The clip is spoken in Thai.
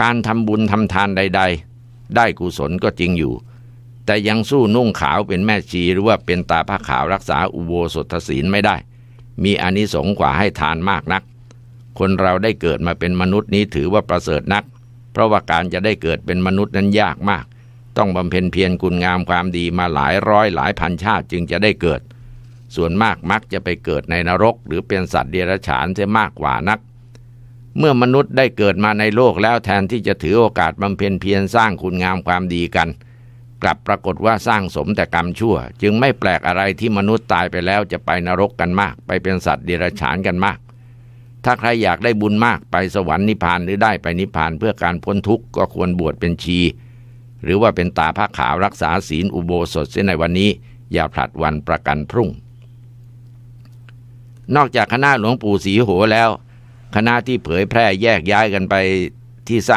การทำบุญทำทานใด ๆ ได้กุศลก็จริงอยู่ แต่ยังสู้นุ่งขาวเป็นแม่ชีหรือว่าเป็นตาผ้าขาวรักษาอุโบสถศีลไม่ได้ มีอานิสงส์กว่าให้ทานมากนัก คนเราได้เกิดมาเป็นมนุษย์นี้ถือว่าประเสริฐนัก เพราะว่าการจะได้เกิดเป็นมนุษย์นั้นยากมาก ต้องบำเพ็ญเพียรคุณงามความดีมาหลายร้อยหลายพันชาติจึงจะได้เกิด ส่วนมากมักจะไปเกิดในนรก หรือเป็นสัตว์เดรัจฉานเสียมากกว่านัก เมื่อมนุษย์ได้เกิดมาในโลกแล้วแทนที่จะถือโอกาสบำเพ็ญเพียรสร้างคุณงามความดีกัน กลับปรากฏว่าสร้างสมแต่กรรมชั่ว จึงไม่แปลกอะไรที่มนุษย์ตายไปแล้วจะไปนรกกันมาก ไปเป็นสัตว์เดรัจฉานกันมาก ถ้าใครอยากได้บุญมากไปสวรรค์นิพพานหรือได้ไปนิพพานเพื่อการพ้นทุกข์ก็ควรบวชเป็นชี หรือว่าเป็นตาผ้าขาวรักษาศีลอุโบสถเสียในวันนี้ อย่าผลัดวันประกันพรุ่ง นอกจากคณะหลวงปู่ศรีโหแล้ว คณะที่เผยแพร่แยกย้ายกันไปที่สร้าง